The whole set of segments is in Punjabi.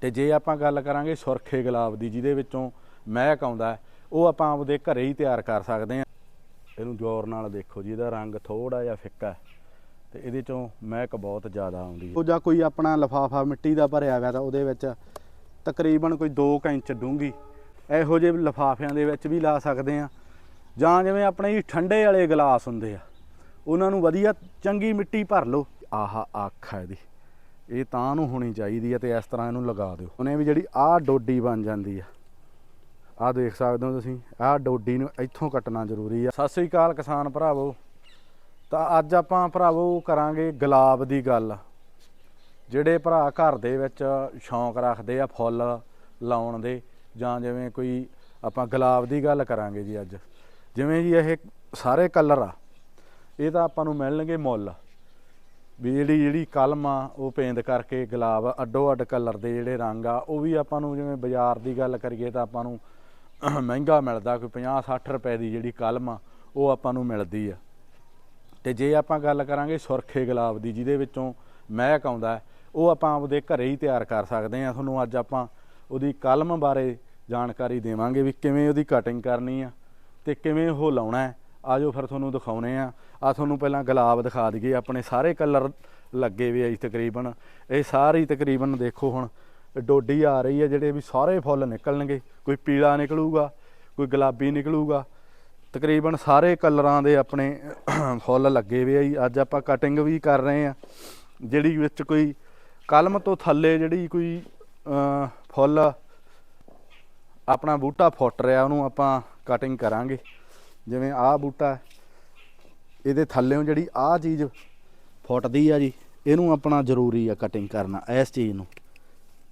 ਤੇ ਜੇ ਆਪਾਂ ਗੱਲ ਕਰਾਂਗੇ ਸੁਰਖੇ ਗੁਲਾਬ ਦੀ, ਜਿਹਦੇ ਵਿੱਚੋਂ ਮਹਿਕ ਆਉਂਦਾ ਉਹ ਆਪਾਂ ਆਪਦੇ ਘਰੇ ਹੀ ਤਿਆਰ ਕਰ ਸਕਦੇ ਹਾਂ। ਇਹਨੂੰ ਜ਼ੋਰ ਨਾਲ ਦੇਖੋ ਜੀ, ਇਹਦਾ ਰੰਗ ਥੋੜਾ ਜਿਹਾ ਫਿੱਕਾ ਹੈ ਤੇ ਇਹਦੇ ਚੋਂ ਮਹਿਕ ਬਹੁਤ ਜ਼ਿਆਦਾ ਆਉਂਦੀ ਹੈ। ਉਹ ਜਾਂ ਕੋਈ ਆਪਣਾ ਲਫਾਫਾ ਮਿੱਟੀ ਦਾ ਭਰਿਆ ਹੋਇਆ ਤਾਂ ਉਹਦੇ ਵਿੱਚ ਤਕਰੀਬਨ ਕੋਈ 2 ਇੰਚ ਡੂੰਘੀ ਇਹੋ ਜਿਹੇ ਲਫਾਫਿਆਂ ਦੇ ਵਿੱਚ ਵੀ ਲਾ ਸਕਦੇ ਆ ਜਾਂ ਜਿਵੇਂ ਆਪਣੇ ਹੀ ਠੰਡੇ ਵਾਲੇ ਗਲਾਸ ਹੁੰਦੇ ਆ, ਉਹਨਾਂ ਨੂੰ ਵਧੀਆ ਚੰਗੀ ਮਿੱਟੀ ਭਰ ਲਓ। ਆਹਾ ਅੱਖ ਹੈ ਇਹਦੀ। ਇਹ ਤਾਂ ਨੂੰ ਹੋਣੀ ਚਾਹੀਦੀ ਹੈ ਤੇ ਇਸ ਤਰ੍ਹਾਂ ਇਹਨੂੰ ਲਗਾ ਦਿਓ। ਉਹਨੇ ਵੀ ਜਿਹੜੀ ਆਹ ਡੋਡੀ ਬਣ ਜਾਂਦੀ ਆ। ਆਹ ਦੇਖ ਸਕਦੇ ਹੋ ਤੁਸੀਂ, ਆਹ ਡੋਡੀ ਨੂੰ ਇੱਥੋਂ ਕੱਟਣਾ ਜ਼ਰੂਰੀ ਆ। ਸਤਿ ਸ੍ਰੀ ਅਕਾਲ ਕਿਸਾਨ ਭਰਾਵੋ। ਤਾਂ ਅੱਜ ਆਪਾਂ ਭਰਾਵੋ ਕਰਾਂਗੇ ਗੁਲਾਬ ਦੀ ਗੱਲ। ਜਿਹੜੇ ਭਰਾ ਘਰ ਦੇ ਵਿੱਚ ਸ਼ੌਂਕ ਰੱਖਦੇ ਆ ਫੁੱਲ ਲਾਉਣ ਦੇ, ਜਾਂ ਜਿਵੇਂ ਕੋਈ ਆਪਾਂ ਗੁਲਾਬ ਦੀ ਗੱਲ ਕਰਾਂਗੇ ਜੀ ਅੱਜ। ਜਿਵੇਂ ਜੀ ਇਹ ਸਾਰੇ ਕਲਰ ਆ, ਇਹ ਤਾਂ ਆਪਾਂ ਨੂੰ ਮਿਲਣਗੇ ਮੁੱਲ। ਵੀ ਜਿਹੜੀ ਜਿਹੜੀ ਕਲਮ ਆ, ਉਹ ਪੇਂਦ ਕਰਕੇ ਗੁਲਾਬ, ਅੱਡੋ ਅੱਡ ਕਲਰ ਦੇ ਜਿਹੜੇ ਰੰਗ ਆ, ਉਹ ਵੀ ਆਪਾਂ ਨੂੰ ਜਿਵੇਂ ਬਾਜ਼ਾਰ ਦੀ ਗੱਲ ਕਰੀਏ ਤਾਂ ਆਪਾਂ ਨੂੰ ਮਹਿੰਗਾ ਮਿਲਦਾ, ਕੋਈ 50 60 ਰੁਪਏ ਦੀ ਜਿਹੜੀ ਕਲਮ ਆ, ਉਹ ਆਪਾਂ ਨੂੰ ਮਿਲਦੀ ਆ। ਤੇ ਜੇ ਆਪਾਂ ਗੱਲ ਕਰਾਂਗੇ ਸੁਰਖੇ ਗੁਲਾਬ ਦੀ, ਜਿਹਦੇ ਵਿੱਚੋਂ ਮਹਿਕ ਆਉਂਦਾ, ਉਹ ਆਪਾਂ ਆਪਦੇ ਘਰੇ ਹੀ ਤਿਆਰ ਕਰ ਸਕਦੇ ਆ। ਤੁਹਾਨੂੰ ਅੱਜ ਆਪਾਂ ਉਹਦੀ ਕਲਮ ਬਾਰੇ ਜਾਣਕਾਰੀ ਦੇਵਾਂਗੇ ਵੀ ਕਿਵੇਂ ਉਹਦੀ ਕਟਿੰਗ ਕਰਨੀ ਆ ਤੇ ਕਿਵੇਂ ਉਹ ਲਾਉਣਾ ਹੈ। ਆਜੋ ਫਿਰ ਤੁਹਾਨੂੰ ਦਿਖਾਉਣੇ ਆ। ਆ ਤੁਹਾਨੂੰ ਪਹਿਲਾਂ ਗੁਲਾਬ ਦਿਖਾ ਦਈਏ। ਆਪਣੇ ਸਾਰੇ ਕਲਰ ਲੱਗੇ ਵੇ ਆ ਜੀ ਤਕਰੀਬਨ। ਇਹ ਸਾਰੀ ਤਕਰੀਬਨ ਦੇਖੋ ਹੁਣ, ਡੋਡੀ ਆ ਰਹੀ ਹੈ ਜਿਹੜੇ ਵੀ ਸਾਰੇ ਫੁੱਲ ਨਿਕਲਣਗੇ। ਕੋਈ ਪੀਲਾ ਨਿਕਲੂਗਾ, ਕੋਈ ਗੁਲਾਬੀ ਨਿਕਲੂਗਾ। ਤਕਰੀਬਨ ਸਾਰੇ ਕਲਰਾਂ ਦੇ ਆਪਣੇ ਫੁੱਲ ਲੱਗੇ ਵੇ ਆ ਜੀ। ਅੱਜ ਆਪਾਂ ਕਟਿੰਗ ਵੀ ਕਰ ਰਹੇ ਆ। ਜਿਹੜੀ ਵਿੱਚ ਕੋਈ ਕਲਮ ਤੋਂ ਥੱਲੇ ਜਿਹੜੀ ਕੋਈ ਫੁੱਲ ਆਪਣਾ ਬੂਟਾ ਫੁੱਟ ਰਿਹਾ, ਉਹਨੂੰ ਆਪਾਂ ਕਟਿੰਗ ਕਰਾਂਗੇ। ਜਿਵੇਂ ਆਹ ਬੂਟਾ ਇਹਦੇ ਥੱਲੇੋਂ ਜਿਹੜੀ ਆਹ ਚੀਜ਼ ਫੁੱਟਦੀ ਆ ਜੀ, ਇਹਨੂੰ ਆਪਣਾ ਜ਼ਰੂਰੀ ਆ ਕਟਿੰਗ ਕਰਨਾ ਇਸ ਚੀਜ਼ ਨੂੰ।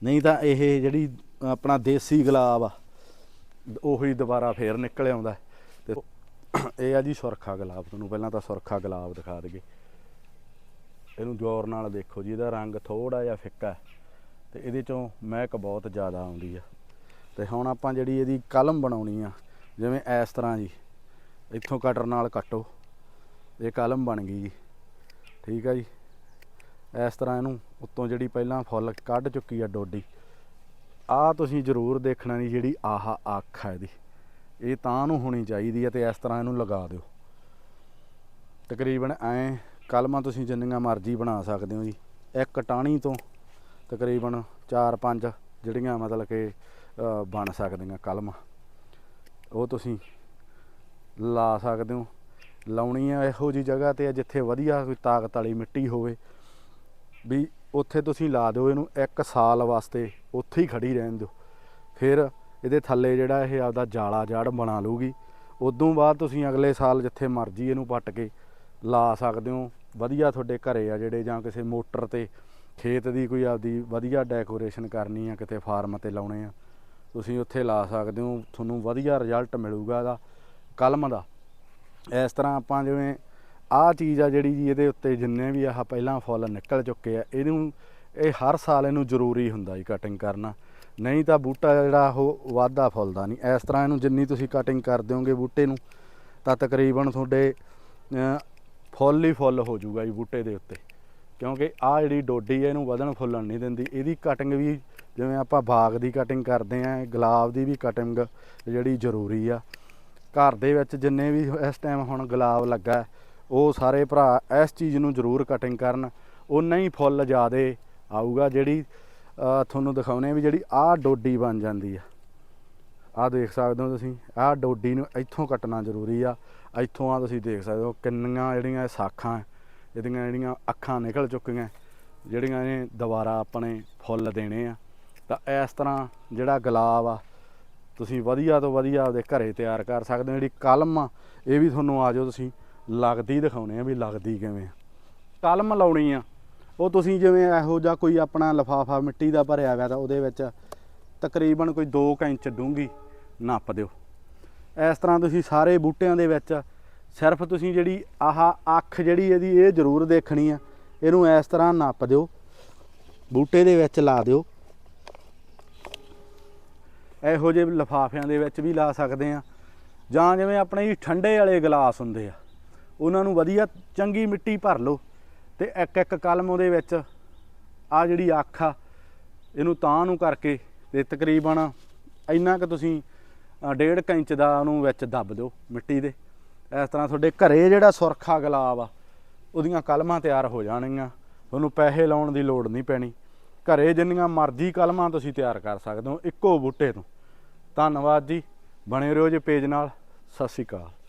ਨਹੀਂ ਤਾਂ ਇਹ ਜਿਹੜੀ ਆਪਣਾ ਦੇਸੀ ਗੁਲਾਬ ਆ, ਉਹੀ ਦੁਬਾਰਾ ਫੇਰ ਨਿਕਲ ਆਉਂਦਾ ਹੈ। ਤੇ ਇਹ ਆ ਜੀ ਸੁਰਖਾ ਗੁਲਾਬ, ਤੁਹਾਨੂੰ ਪਹਿਲਾਂ ਤਾਂ ਸੁਰਖਾ ਗੁਲਾਬ ਦਿਖਾ ਦਈਏ। ਇਹਨੂੰ ਜ਼ੋਰ ਨਾਲ ਦੇਖੋ ਜੀ, ਇਹਦਾ ਰੰਗ ਥੋੜਾ ਜਿਹਾ ਫਿੱਕਾ ਹੈ, ਤੇ ਇਹਦੇ ਚੋਂ ਮਹਿਕ ਬਹੁਤ ਜ਼ਿਆਦਾ ਆਉਂਦੀ ਆ। ਤੇ ਹੁਣ ਆਪਾਂ ਜਿਹੜੀ ਇਹਦੀ ਕਲਮ ਬਣਾਉਣੀ ਆ, ਜਿਵੇਂ ਇਸ ਤਰ੍ਹਾਂ ਜੀ। ਇੱਥੋਂ ਕਟਰ ਨਾਲ ਕੱਟੋ। ਇਹ ਕਲਮ ਬਣ ਗਈ ਜੀ। ਠੀਕ ਆ ਜੀ। ਇਸ ਤਰ੍ਹਾਂ ਇਹਨੂੰ ਉੱਤੋਂ ਜਿਹੜੀ ਪਹਿਲਾਂ ਫੁੱਲ ਕੱਢ ਚੁੱਕੀ ਆ ਡੋਡੀ, ਆ ਤੁਸੀਂ ਜ਼ਰੂਰ ਦੇਖਣਾ ਨਹੀਂ ਜਿਹੜੀ ਆਹ ਅੱਖ ਹੈ ਇਹਦੀ। ਇਹ ਤਾਂ ਨੂੰ ਹੋਣੀ ਚਾਹੀਦੀ ਹੈ ਤੇ ਇਸ ਤਰ੍ਹਾਂ ਇਹਨੂੰ ਲਗਾ ਦਿਓ। ਤਕਰੀਬਨ ਐ ਕਲਮਾਂ ਤੁਸੀਂ ਜਿੰਨੀਆਂ ਮਰਜ਼ੀ ਬਣਾ ਸਕਦੇ ਹੋ ਜੀ। ਇੱਕ ਟਾਹਣੀ ਤੋਂ ਤਕਰੀਬਨ 4-5 ਜਿਹੜੀਆਂ ਮਤਲਬ ਕਿ ਬਣ ਸਕਦੀਆਂ ਕਲਮਾਂ। ਉਹ ਤੁਸੀਂ ਲਾ ਸਕਦੇ ਹੋ। ਲਾਉਣੀ ਆ ਇਹੋ ਜੀ ਜਗ੍ਹਾ ਤੇ ਆ ਜਿੱਥੇ ਵਧੀਆ ਕੋਈ ਤਾਕਤ ਵਾਲੀ ਮਿੱਟੀ ਹੋਵੇ। ਵੀ ਉੱਥੇ ਤੁਸੀਂ ਲਾ ਦਿਓ ਇਹਨੂੰ ਇੱਕ ਸਾਲ ਵਾਸਤੇ, ਉੱਥੇ ਹੀ ਖੜੀ ਰਹਿਣ ਦਿਓ। ਫਿਰ ਇਹਦੇ ਥੱਲੇ ਜਿਹੜਾ ਇਹ ਆਪਦਾ ਜਾਲਾ ਜੜ ਬਣਾ ਲੂਗੀ ਉਦੋਂ ਬਾਅਦ ਤੁਸੀਂ ਅਗਲੇ ਸਾਲ ਜਿੱਥੇ ਮਰਜ਼ੀ ਇਹਨੂੰ ਪੱਟ ਕੇ ਲਾ ਸਕਦੇ ਹੋ। ਵਧੀਆ ਤੁਹਾਡੇ ਘਰੇ ਆ ਜਿਹੜੇ ਜਾਂ ਕਿਸੇ ਮੋਟਰ ਤੇ ਖੇਤ ਦੀ ਕੋਈ ਆਪਦੀ ਵਧੀਆ ਡੈਕੋਰੇਸ਼ਨ ਕਰਨੀ ਆ, ਕਿਤੇ ਫਾਰਮ ਤੇ ਲਾਉਣੇ ਆ। ਤੁਸੀਂ ਉੱਥੇ ਲਾ ਸਕਦੇ ਹੋ। ਤੁਹਾਨੂੰ ਵਧੀਆ ਰਿਜ਼ਲਟ ਮਿਲੂਗਾ ਇਹਦਾ। ਕਲਮ ਦਾ। ਇਸ ਤਰ੍ਹਾਂ ਆਪਾਂ ਜਿਵੇਂ ਆਹ ਚੀਜ਼ ਆ ਜਿਹੜੀ ਜੀ ਇਹਦੇ ਉੱਤੇ ਜਿੰਨੇ ਵੀ ਆਹ ਪਹਿਲਾਂ ਫੁੱਲ ਨਿਕਲ ਚੁੱਕੇ ਆ, ਇਹਨੂੰ ਇਹ ਹਰ ਸਾਲ ਇਹਨੂੰ ਜ਼ਰੂਰੀ ਹੁੰਦਾ ਜੀ ਕਟਿੰਗ ਕਰਨਾ। ਨਹੀਂ ਤਾਂ ਬੂਟਾ ਜਿਹੜਾ ਉਹ ਵਾਧਾ ਫੁੱਲਦਾ ਨਹੀਂ। ਇਸ ਤਰ੍ਹਾਂ ਇਹਨੂੰ ਜਿੰਨੀ ਤੁਸੀਂ ਕਟਿੰਗ ਕਰ ਦਿਓਗੇ ਬੂਟੇ ਨੂੰ, ਤਾਂ ਤਕਰੀਬਨ ਤੁਹਾਡੇ ਫੁੱਲ ਹੀ ਫੁੱਲ ਹੋ ਜਾਊਗਾ ਜੀ ਬੂਟੇ ਦੇ ਉੱਤੇ। ਕਿਉਂਕਿ ਆਹ ਜਿਹੜੀ ਡੋਡੀ ਹੈ ਇਹਨੂੰ ਵਧਣ ਫੁੱਲਣ ਨਹੀਂ ਦਿੰਦੀ। ਇਹਦੀ ਕਟਿੰਗ ਵੀ ਜਿਵੇਂ ਆਪਾਂ ਬਾਗ ਦੀ ਕਟਿੰਗ ਕਰਦੇ ਆਂ, ਗੁਲਾਬ ਦੀ ਵੀ ਕਟਿੰਗ ਜਿਹੜੀ ਜ਼ਰੂਰੀ ਆ। ਘਰ ਦੇ ਵਿੱਚ ਜਿੰਨੇ ਵੀ ਇਸ ਟਾਈਮ ਹੁਣ ਗੁਲਾਬ ਲੱਗਾ ਉਹ ਸਾਰੇ ਭਰਾ ਇਸ ਚੀਜ਼ ਨੂੰ ਜ਼ਰੂਰ ਕਟਿੰਗ ਕਰਨ। ਉਨਾ ਹੀ ਫੁੱਲ ਜ਼ਿਆਦੇ ਆਊਗਾ ਜਿਹੜੀ ਅਹ, ਤੁਹਾਨੂੰ ਦਿਖਾਉਨੇ ਵੀ ਜਿਹੜੀ ਆਹ ਡੋਡੀ ਬਣ ਜਾਂਦੀ ਆ। ਆਹ ਦੇਖ ਸਕਦੇ ਹੋ ਤੁਸੀਂ ਆਹ ਡੋਡੀ ਨੂੰ ਇੱਥੋਂ ਕੱਟਣਾ ਜ਼ਰੂਰੀ ਆ। ਇੱਥੋਂ ਆ ਤੁਸੀਂ ਦੇਖ ਸਕਦੇ ਹੋ ਕਿੰਨੀਆਂ ਜਿਹੜੀਆਂ ਸਾਖਾਂ ਇਹਦੀਆਂ ਜਿਹੜੀਆਂ ਅੱਖਾਂ ਨਿਕਲ ਚੁੱਕੀਆਂ ਜਿਹੜੀਆਂ ਇਹ ਦੁਬਾਰਾ ਆਪਣੇ ਫੁੱਲ ਦੇਣੇ ਆ। ਤਾਂ ਇਸ ਤਰ੍ਹਾਂ ਜਿਹੜਾ ਗੁਲਾਬ ਆ ਤੁਸੀਂ ਵਧੀਆ ਤੋਂ ਵਧੀਆ ਆਪਦੇ ਘਰੇ ਤਿਆਰ ਕਰ ਸਕਦੇ ਹੋ। ਜਿਹੜੀ ਕਲਮ ਆ, ਇਹ ਵੀ ਤੁਹਾਨੂੰ ਆ ਜਾਓ ਤੁਸੀਂ। ਲੱਗਦੀ ਦਿਖਾਉਣੇ ਆ ਵੀ ਲੱਗਦੀ ਕਿਵੇਂ ਆ। ਕਲਮ ਲਾਉਣੀ ਆ। ਉਹ ਤੁਸੀਂ ਜਿਵੇਂ ਇਹੋ ਜਿਹਾ ਕੋਈ ਆਪਣਾ ਲਫਾਫਾ ਮਿੱਟੀ ਦਾ ਭਰਿਆ ਹੋਇਆ ਤਾਂ ਉਹਦੇ ਵਿੱਚ ਤਕਰੀਬਨ ਕੋਈ 2 ਇੰਚ ਡੂੰਘੀ ਨੱਪ ਦਿਓ। ਇਸ ਤਰ੍ਹਾਂ ਤੁਸੀਂ ਸਾਰੇ ਬੂਟਿਆਂ ਦੇ ਵਿੱਚ ਸਿਰਫ ਤੁਸੀਂ ਜਿਹੜੀ ਆਹ ਅੱਖ ਜਿਹੜੀ ਇਹਦੀ, ਇਹ ਜ਼ਰੂਰ ਦੇਖਣੀ ਆ। ਇਹਨੂੰ ਇਸ ਤਰ੍ਹਾਂ ਨੱਪ ਦਿਓ। ਬੂਟੇ ਦੇ ਵਿੱਚ ਲਾ ਦਿਓ। ਇਹੋ ਜਿਹੇ ਲਫਾਫਿਆਂ ਦੇ ਵਿੱਚ ਵੀ ਲਾ ਸਕਦੇ ਆ ਜਾਂ ਜਿਵੇਂ ਆਪਣੇ ਜੀ ਠੰਡੇ ਵਾਲੇ ਗਲਾਸ ਹੁੰਦੇ ਆ ਉਹਨਾਂ ਨੂੰ ਵਧੀਆ ਚੰਗੀ ਮਿੱਟੀ ਭਰ ਲਓ ਤੇ ਇੱਕ ਇੱਕ ਕਲਮ ਉਹਦੇ ਵਿੱਚ ਆ ਜਿਹੜੀ ਅੱਖ ਆ ਇਹਨੂੰ ਤਾਂ ਨੂੰ ਕਰਕੇ ਤੇ ਤਕਰੀਬਨ ਇੰਨਾ ਕਿ ਤੁਸੀਂ ਅ, ਡੇਢ ਕੁ ਇੰਚ ਦਾ ਉਹਨੂੰ ਵਿੱਚ ਦੱਬ ਦਿਓ ਮਿੱਟੀ ਦੇ। ਇਸ ਤਰ੍ਹਾਂ ਤੁਹਾਡੇ ਘਰੇ ਜਿਹੜਾ ਸੁਰਖਾ ਗੁਲਾਬ ਆ ਉਹਦੀਆਂ ਕਲਮਾਂ ਤਿਆਰ ਹੋ ਜਾਣਗੀਆਂ। ਤੁਹਾਨੂੰ ਪੈਸੇ ਲਾਉਣ ਦੀ ਲੋੜ ਨਹੀਂ ਪੈਣੀ। ਘਰੇ ਜਿੰਨੀਆਂ ਮਰਜ਼ੀ ਕਲਮਾਂ ਤੁਸੀਂ ਤਿਆਰ ਕਰ ਸਕਦੇ ਹੋ ਇੱਕੋ ਬੂਟੇ ਤੋਂ। ਧੰਨਵਾਦ ਜੀ। ਬਣੇ ਰਹੋ ਜੇ ਪੇਜ ਨਾਲ। ਸਤਿ ਸ਼੍ਰੀ ਅਕਾਲ।